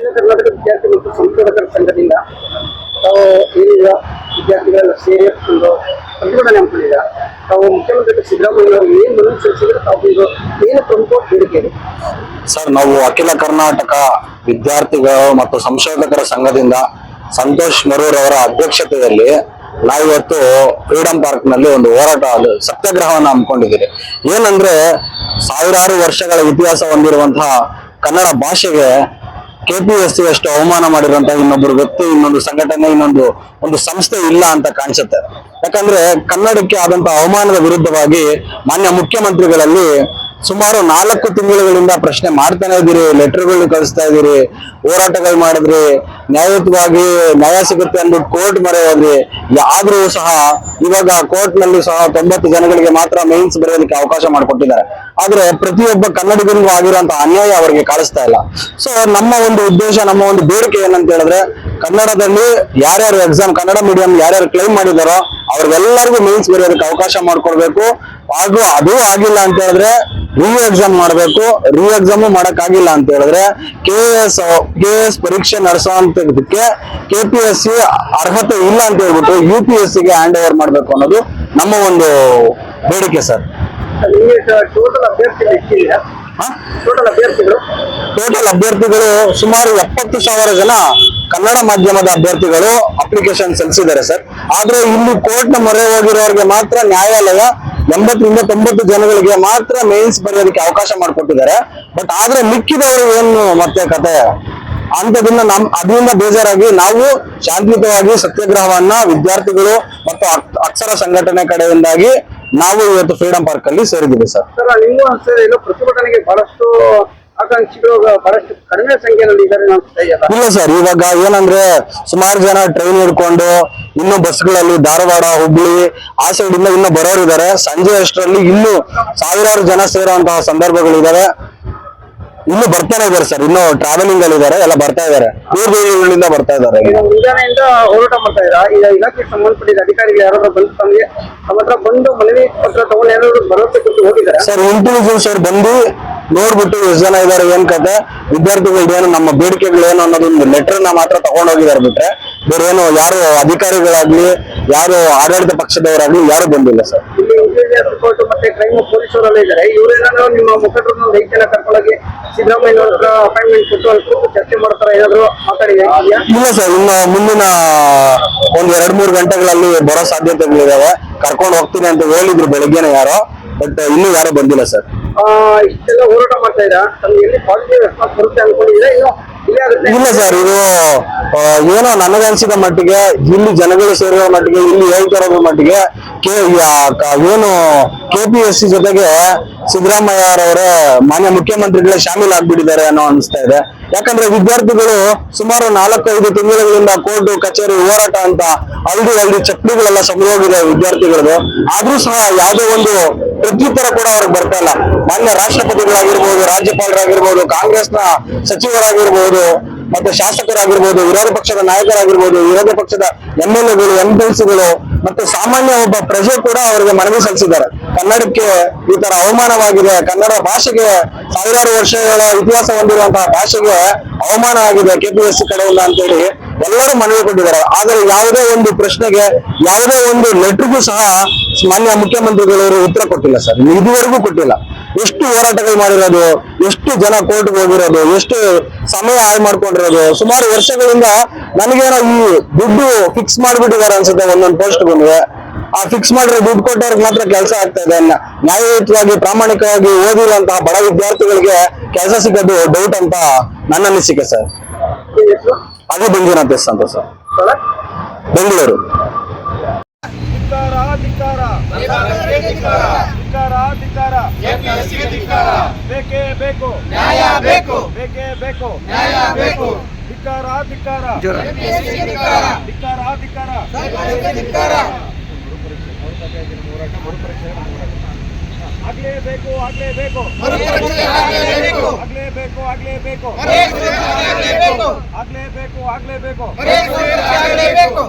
ಕರ್ನಾಟಕ ವಿದ್ಯಾರ್ಥಿ ಮತ್ತು ಸಂಶೋಧಕರ ಸಂಘದಿಂದ ತಾವು ಏನೀಗ ವಿದ್ಯಾರ್ಥಿಗಳೆಲ್ಲ ಸೇರಿ ಒಂದು ಪ್ರತಿಭಟನೆ ಹಮ್ಮಿಕೊಂಡಿಲ್ಲ ತಾವು ಮುಖ್ಯಮಂತ್ರಿ ಸಿದ್ದರಾಮಯ್ಯ ಅವರು ಏನು ಮನವಿ ಸಲ್ಲಿಸಿದ್ರೆ, ತಾವು ಇದು ಏನು ಪ್ರಮುಖ ಬೇಡಿಕೆ ಸರ್, ನಾವು ಅಖಿಲ ಕರ್ನಾಟಕ ವಿದ್ಯಾರ್ಥಿಗಳು ಮತ್ತು ಸಂಶೋಧಕರ ಸಂಘದಿಂದ ಸಂತೋಷ್ ಮರೂರ್ ಅವರ ಅಧ್ಯಕ್ಷತೆಯಲ್ಲಿ ನಾವಿವತ್ತು ಫ್ರೀಡಂ ಪಾರ್ಕ್ನಲ್ಲಿ ಒಂದು ಹೋರಾಟ ಸತ್ಯಾಗ್ರಹವನ್ನು ಹಮ್ಮಿಕೊಂಡಿದ್ದೀರಿ. ಏನಂದ್ರೆ, ಸಾವಿರಾರು ವರ್ಷಗಳ ಇತಿಹಾಸ ಹೊಂದಿರುವಂತಹ ಕನ್ನಡ ಭಾಷೆಗೆ ಕೆಪಿಎಸ್ಸಿ ಅಷ್ಟು ಅವಮಾನ ಮಾಡಿರುವಂತಹ ಇನ್ನೊಬ್ಬರು ವ್ಯಕ್ತಿ, ಇನ್ನೊಂದು ಸಂಘಟನೆ, ಇನ್ನೊಂದು, ಒಂದು ಸಂಸ್ಥೆ ಇಲ್ಲ ಅಂತ ಕಾಣಿಸುತ್ತೆ. ಯಾಕಂದ್ರೆ ಕನ್ನಡಕ್ಕೆ ಆದಂತಹ ಅವಮಾನದ ವಿರುದ್ಧವಾಗಿ ಮಾನ್ಯ ಮುಖ್ಯಮಂತ್ರಿಗಳಲ್ಲಿ ಸುಮಾರು ನಾಲ್ಕು ತಿಂಗಳುಗಳಿಂದ ಪ್ರಶ್ನೆ ಮಾಡ್ತಾನೆ ಇದ್ದೀರಿ ಲೆಟರ್ಗಳು ಕಳಿಸ್ತಾ ಇದ್ದೀರಿ, ಹೋರಾಟಗಳು ಮಾಡಿದ್ರಿ ನ್ಯಾಯಯುತವಾಗಿ ನ್ಯಾಯ ಸಿಗುತ್ತೆ ಅಂದ್ಬಿಟ್ಟು ಕೋರ್ಟ್ ಮೊರೆ ಹೋದ್ರಿ ಆದ್ರೂ ಸಹ ಇವಾಗ ಕೋರ್ಟ್ನಲ್ಲಿ ಸಹ ತೊಂಬತ್ತು ಜನಗಳಿಗೆ ಮಾತ್ರ ಮೇನ್ಸ್ ಬರೆಯೋದಕ್ಕೆ ಅವಕಾಶ ಮಾಡಿಕೊಟ್ಟಿದ್ದಾರೆ. ಆದ್ರೆ ಪ್ರತಿಯೊಬ್ಬ ಕನ್ನಡಿಗರಿಗೂ ಆಗಿರುವಂತಹ ಅನ್ಯಾಯ ಅವರಿಗೆ ಕಾಣಿಸ್ತಾ ಇಲ್ಲ. ಸೊ ನಮ್ಮ ಒಂದು ಉದ್ದೇಶ, ನಮ್ಮ ಒಂದು ಬೇಡಿಕೆ ಏನಂತ ಹೇಳಿದ್ರೆ ಕನ್ನಡದಲ್ಲಿ ಯಾರ್ಯಾರು ಎಕ್ಸಾಮ್ ಕನ್ನಡ ಮೀಡಿಯಂ ಯಾರ್ಯಾರು ಕ್ಲೈಮ್ ಮಾಡಿದಾರೋ ಅವ್ರಿಗೆಲ್ಲರಿಗೂ ಮೀನ್ಸ್ ಬರೆಯೋದಕ್ಕೆ ಅವಕಾಶ ಮಾಡ್ಕೊಡ್ಬೇಕು. ಹಾಗೂ ಅದು ಆಗಿಲ್ಲ ಅಂತ ಹೇಳಿದ್ರೆ ರೀ ಎಕ್ಸಾಮ್ ಮಾಡಬೇಕು. ರೀ ಎಕ್ಸಾಮ್ ಮಾಡಕ್ ಆಗಿಲ್ಲ ಅಂತ ಹೇಳಿದ್ರೆ ಕೆ ಎಸ್ ಕೆ ಎಸ್ ಪರೀಕ್ಷೆ ನಡೆಸುವಂತದಕ್ಕೆ ಕೆ ಪಿ ಎಸ್ ಸಿ ಅರ್ಹತೆ ಇಲ್ಲ ಅಂತ ಹೇಳ್ಬಿಟ್ಟು ಯು ಪಿ ಎಸ್ ಸಿಗೆ ಹ್ಯಾಂಡ್ ಓವರ್ ಮಾಡ್ಬೇಕು ಅನ್ನೋದು ನಮ್ಮ ಒಂದು ಬೇಡಿಕೆ ಸರ್. ಟೋಟಲ್ ಅಭ್ಯರ್ಥಿ ಟೋಟಲ್ ಅಭ್ಯರ್ಥಿಗಳು? ಟೋಟಲ್ ಅಭ್ಯರ್ಥಿಗಳು ಸುಮಾರು ಎಪ್ಪತ್ತು ಸಾವಿರ ಜನ ಕನ್ನಡ ಮಾಧ್ಯಮದ ಅಭ್ಯರ್ಥಿಗಳು ಅಪ್ಲಿಕೇಶನ್ ಸಲ್ಲಿಸಿದ್ದಾರೆ ಸರ್ ಆದ್ರೆ ಇಲ್ಲಿ ಕೋರ್ಟ್ನ ಮೊರೆ ಹೋಗಿರೋರಿಗೆ ಮಾತ್ರ ನ್ಯಾಯಾಲಯ ಎಂಬತ್ತರಿಂದ ತೊಂಬತ್ತು ಜನಗಳಿಗೆ ಮಾತ್ರ ಮೇನ್ಸ್ ಬರೆಯೋದಕ್ಕೆ ಅವಕಾಶ ಮಾಡಿಕೊಟ್ಟಿದ್ದಾರೆ. ಬಟ್ ಆದ್ರೆ ಮಿಕ್ಕಿದವರು ಏನು ಮತ್ತೆ ಕತೆ? ಅಂತದನ್ನ ನಮ್ ಅದರಿಂದ ಬೇಜಾರಾಗಿ ನಾವು ಶಾಂತಿಯುತವಾಗಿ ಸತ್ಯಾಗ್ರಹವನ್ನ ವಿದ್ಯಾರ್ಥಿಗಳು ಮತ್ತು ಅಕ್ಷರ ಸಂಘಟನೆ ಕಡೆಯಿಂದಾಗಿ ನಾವು ಇವತ್ತು ಫ್ರೀಡಂ ಪಾರ್ಕ್ ಅಲ್ಲಿ ಸೇರಿದ್ದೀವಿ ಸರ್. ಪ್ರತಿಭಟನೆಗೆ ಬಹಳಷ್ಟು ಆಕಾಂಕ್ಷಿಗಳು ಬಹಳಷ್ಟು ಕಡಿಮೆ ಸಂಖ್ಯೆಯಲ್ಲಿ ಇಲ್ಲ ಸರ್ ಇವಾಗ ಏನಂದ್ರೆ ಸುಮಾರು ಜನ ಟ್ರೈನ್ ಹಿಡ್ಕೊಂಡು ಇನ್ನು ಬಸ್ಗಳಲ್ಲಿ ಧಾರವಾಡ ಹುಬ್ಳಿ ಆ ಸೈಡ್ ಇಂದ ಇನ್ನು ಬರೋರಿದ್ದಾರೆ. ಸಂಜೆ ಅಷ್ಟರಲ್ಲಿ ಇನ್ನು ಸಾವಿರಾರು ಜನ ಸೇರುವಂತಹ ಸಂದರ್ಭಗಳಿದಾವೆ. ಇನ್ನು ಬರ್ತಾನೆ ಇದಾರೆ ಸರ್ ಇನ್ನು ಟ್ರಾವೆಲಿಂಗ್ ಅಲ್ಲಿ ಇದಾರೆ ಎಲ್ಲ ಬರ್ತಾ ಇದಾರೆ ದೂರ ದೂರಗಳಿಂದ ಬರ್ತಾ ಇದಾರೆ ಈಗ. ಮುಂಜಾನೆಯಿಂದ ಹೋರಾಟ ಮಾಡ್ತಾ ಇದ್ದಾರೆ? ಈಗ ಇಲಾಖೆಗೆ ಸಂಬಂಧಪಟ್ಟಿದ ಅಧಿಕಾರಿಗಳು ಯಾರಾದ್ರೂ ಬಂದು ತಮಗೆ ತಮ್ಮ ಹತ್ರ ಬಂದು ಮನವಿ ಪತ್ರ ತಗೊಂಡು ಏನಾದ್ರು ಭರವಸೆ ಕೊಟ್ಟು ಹೋಗಿದ್ದಾರೆ? ಸರ್ ಇಂಟೆಲಿಜೆನ್ಸ್ ಅವ್ರು ಬಂದು ನೋಡ್ಬಿಟ್ಟು ಎಷ್ಟು ಜನ ಇದಾರೆ ಏನ್ ಕತೆ? ವಿದ್ಯಾರ್ಥಿಗಳು ಏನು ನಮ್ಮ ಬೇಡಿಕೆಗಳು ಏನು ಅನ್ನೋದೊಂದು ಲೆಟರ್ನ ಮಾತ್ರ ತಗೊಂಡ್ ಹೋಗಿದ್ದಾರೆ ಬಿಟ್ರೆ ಬೇರೆ ಏನು ಯಾರು ಅಧಿಕಾರಿಗಳಾಗ್ಲಿ ಯಾರು ಆಡಳಿತ ಪಕ್ಷದವರಾಗ್ಲಿ ಯಾರು ಬಂದಿಲ್ಲ ಸರ್. ಮತ್ತೆ ಕ್ರೈಮ್ ಪೊಲೀಸರೆಲ್ಲ ಇದ್ದಾರೆ. ಇವರೇನಾದ್ರೂ ನಿಮ್ಮ ಮುಖಂಡರನ್ನ ಒಂದು ಐದು ಜನ ಕರ್ಕೊಂಡೋಗಿ ಸಿದ್ದರಾಮಯ್ಯ ಹತ್ರ ಅಪಾಯಿಂಟ್ಮೆಂಟ್ ಕೊಟ್ಟು ಅಲ್ಲಿ ಕೂತು ಚರ್ಚೆ ಮಾಡ್ತಾರ ಏನಾದ್ರು ಮಾತಾಡಿದೆ ಇಲ್ಲ ಸರ್ ಇನ್ನು ಮುಂದಿನ ಒಂದ್ ಎರಡ್ ಮೂರು ಗಂಟೆಗಳಲ್ಲಿ ಬರೋ ಸಾಧ್ಯತೆಗಳಿದಾವೆ. ಕರ್ಕೊಂಡು ಹೋಗ್ತೀನಿ ಅಂತ ಹೇಳಿದ್ರು ಬೆಳಿಗ್ಗೆನೆ ಯಾರೋ ಬಟ್ ಇನ್ನೂ ಯಾರು ಬಂದಿಲ್ಲ ಸರ್. ಇಷ್ಟೆಲ್ಲ ಹೋರಾಟ ಮಾಡ್ತಾ ಇದ್ದೀರಾ ತಮ್ಗೆ ಎಲ್ಲಿ ಪಾಸಿಟಿವ್ ರೆಸ್ಪಾನ್ಸ್ ಬರುತ್ತೆ ಅನ್ಕೊಂಡಿದ್ರೆ ಇನ್ನು ಇಲ್ಲೇ ಸರ್, ಇದು ಏನೋ ನನಗನ್ಸಿದ ಮಟ್ಟಿಗೆ, ಇಲ್ಲಿ ಜನಗಳು ಸೇರುವ ಮಟ್ಟಿಗೆ, ಇಲ್ಲಿ ಹೇಳ್ತಿರೋದ್ರ ಮಟ್ಟಿಗೆ ಕೆ ಏನು ಕೆ ಪಿ ಎಸ್ ಸಿ ಜೊತೆಗೆ ಸಿದ್ದರಾಮಯ್ಯರವರೇ ಮಾನ್ಯ ಮುಖ್ಯಮಂತ್ರಿಗಳೇ ಶಾಮೀಲ್ ಆಗ್ಬಿಟ್ಟಿದ್ದಾರೆ ಅನ್ನೋ ಅನಿಸ್ತಾ ಇದೆ. ಯಾಕಂದ್ರೆ ವಿದ್ಯಾರ್ಥಿಗಳು ಸುಮಾರು ನಾಲ್ಕೈದು ತಿಂಗಳಿಂದ ಕೋರ್ಟ್, ಕಚೇರಿ, ಹೋರಾಟ ಅಂತ ಅಲ್ಲಿ ಅಲ್ದಿ ಚಕ್ರಿಗಳೆಲ್ಲ ಹೋಗಿದೆ ವಿದ್ಯಾರ್ಥಿಗಳದು. ಆದ್ರೂ ಸಹ ಯಾವುದೋ ಒಂದು ಪ್ರತ್ಯುತ್ತರ ಕೂಡ ಅವ್ರಿಗೆ ಬರ್ತಾ ಇಲ್ಲ. ಮಾನ್ಯ ರಾಷ್ಟ್ರಪತಿಗಳಾಗಿರ್ಬೋದು, ರಾಜ್ಯಪಾಲರಾಗಿರ್ಬೋದು, ಕಾಂಗ್ರೆಸ್ನ ಸಚಿವರಾಗಿರ್ಬೋದು, ಮತ್ತೆ ಶಾಸಕರಾಗಿರ್ಬೋದು, ವಿರೋಧ ಪಕ್ಷದ ನಾಯಕರಾಗಿರ್ಬೋದು, ವಿರೋಧ ಪಕ್ಷದ ಎಂ ಎಲ್ ಎಗಳು, ಎಂ ಮತ್ತೆ ಸಾಮಾನ್ಯ ಒಬ್ಬ ಪ್ರಜೆ ಕೂಡ ಅವರಿಗೆ ಮನವಿ ಸಲ್ಲಿಸಿದ್ದಾರೆ. ಕನ್ನಡಕ್ಕೆ ಈ ತರ ಅವಮಾನವಾಗಿದೆ. ಕನ್ನಡ ಭಾಷೆಗೆ ಸಾವಿರಾರು ವರ್ಷಗಳ ಇತಿಹಾಸ ಹೊಂದಿರುವಂತಹ ಭಾಷೆಗೆ ಅವಮಾನ ಆಗಿದೆ. ಕೆಪಿಎಸ್ಸಿ ಕಡೆಯಿಂದ ಅಂತೇಳಿ ಎಲ್ಲರೂ ಮನವಿ ಕೊಟ್ಟಿದ್ದಾರೆ. ಆದರೆ ಯಾವುದೇ ಒಂದು ಪ್ರಶ್ನೆಗೆ, ಯಾವುದೇ ಒಂದು ಲೆಟರ್ಗೂ ಸಹ ಮಾನ್ಯ ಮುಖ್ಯಮಂತ್ರಿಗಳವರು ಉತ್ತರ ಕೊಟ್ಟಿಲ್ಲ ಸರ್. ಇದುವರೆಗೂ ಕೊಟ್ಟಿಲ್ಲ. ಎಷ್ಟು ಹೋರಾಟಗಳು ಮಾಡಿರೋದು, ಎಷ್ಟು ಜನ ಕೋರ್ಟ್ಗೆ ಹೋಗಿರೋದು, ಎಷ್ಟು ಸಮಯ ಹಾಳು ಮಾಡ್ಕೊಂಡಿರೋದು, ಸುಮಾರು ವರ್ಷಗಳಿಂದ ನನಗೇನೋ ಈ ದುಡ್ಡು ಫಿಕ್ಸ್ ಮಾಡಿಬಿಟ್ಟಿದ್ದಾರೆ ಅನ್ಸುತ್ತೆ. ಒಂದೊಂದು ಪೋಸ್ಟ್ ಬಂದ್ರೆ ಆ ಫಿಕ್ಸ್ ಮಾಡಿರೋ ದುಡ್ಡು ಕೊಟ್ಟವ್ರಿಗೆ ಮಾತ್ರ ಕೆಲಸ ಆಗ್ತಾ ಇದೆ. ನ್ಯಾಯಯುತವಾಗಿ, ಪ್ರಾಮಾಣಿಕವಾಗಿ ಓದಿರುವಂತಹ ಬಡ ವಿದ್ಯಾರ್ಥಿಗಳಿಗೆ ಕೆಲಸ ಸಿಗೋದು ಡೌಟ್ ಅಂತ ನನ್ನ ಅನಿಸಿಕೆ ಸರ್. ಅದು ಮಂಜುನಾಥ್ ಎಸ್ ಅಂತ ಸರ್. ಸರ್? ಬೆಂಗಳೂರು ಧಿಕಾರ ಧಿಕಾರ ಬೇಕೇ ಬೇಕು. ನ್ಯಾಯ ಬೇಕು. ಬೇಕೇ ಬೇಕು. ನ್ಯಾಯ ಬೇಕು. ಧಿಕ್ಕಾರ ಧಿಕ್ಕಾರ. ಧಿಕ್ಕಾರ ಧಿಕ್ಕಾರ. ಧಿಕ್ಕಾರ ಧಿಕಾರ ಧಿಕ್ಕಾರ. ಆಗ್ಲೇಬೇಕು ಆಗ್ಲೇಬೇಕು ಮರುಪರೀಕ್ಷೆ ಆಗಲೇಬೇಕು ಆಗ್ಲೇಬೇಕು ಆಗ್ಲೇಬೇಕು ಮರುಪರೀಕ್ಷೆ ಆಗಲೇಬೇಕು ಆಗ್ಲೇಬೇಕು ಆಗ್ಲೇಬೇಕು ಮರುಪರೀಕ್ಷೆ ಆಗಲೇಬೇಕು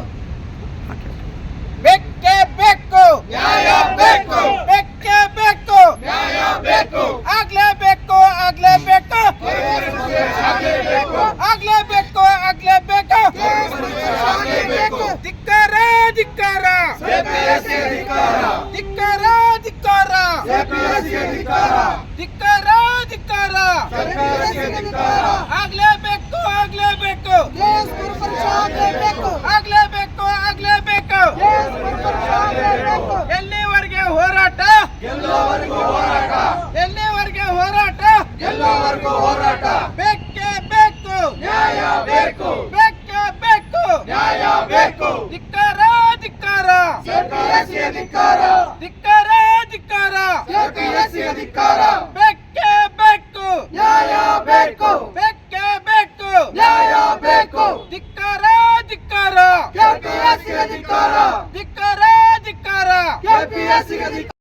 ಬೇಕೇ ಬೇಕು ನ್ಯಾಯ ಬೇಕು ಬೇಕೇ ಬೇಕು ನ್ಯಾಯ ಬೇಕು ಆಗ್ಲೇಬೇಕು ಆಗ್ಲೇಬೇಕು ಮರುಪರೀಕ್ಷೆ ಆಗಲೇಬೇಕು ಆಗ್ಲೇಬೇಕು ಧಿಕ್ಕಾರ. ಧಿಕ್ಕಾರ ಧಿಕ್ಕಾರ. ಕೆಪಿಎಸ್ಸಿಗೆ ಧಿಕ್ಕಾರ. ಆಗ್ಲೇಬೇಕು ಆಗ್ಲೇಬೇಕು. ಆಗ್ಲೇಬೇಕು. ಆಗ್ಲೇಬೇಕು ಎಲ್ಲಿವರೆಗೆ ಹೋರಾಟ? ಎಲ್ಲವರೆಗೂ ಹೋರಾಟ. ಎಲ್ಲಿವರೆಗೆ ಹೋರಾಟ? ಎಲ್ಲವರೆಗೂ ಹೋರಾಟ. ಬೇಕೇ ಬೇಕು. ನ್ಯಾಯ ಬೇಕು. ಬೇಕೇ ಬೇಕು. ನ್ಯಾಯ ಬೇಕು. ಧಿಕ್ಕಾರ ಧಿಕ್ಕಾರ. ಕೆಪಿಎಸ್ಸಿಗೆ ಧಿಕ್ಕಾರ ಧಿಕ್ಕಾರ ಎಪಿಎಸ್ಸಿ ಅಧಿಕಾರ. ಧಿಕ್ಕಾರ ಬೇಕೇ ಬೇಕು ನ್ಯಾಯ ಬೇಕು. ಬೇಕೇ ಬೇಕು ನ್ಯಾಯ ಬೇಕು. ಧಿಕ್ಕಾರ ಧಿಕ್ಕಾರ ಎಪಿಎಸ್ಸಿ ಅಧಿಕಾರ. ಧಿಕ್ಕಾರ ಧಿಕ್ಕಾರ ಎಪಿಎಸ್ಸಿ ಧಿಕ್ಕಾರ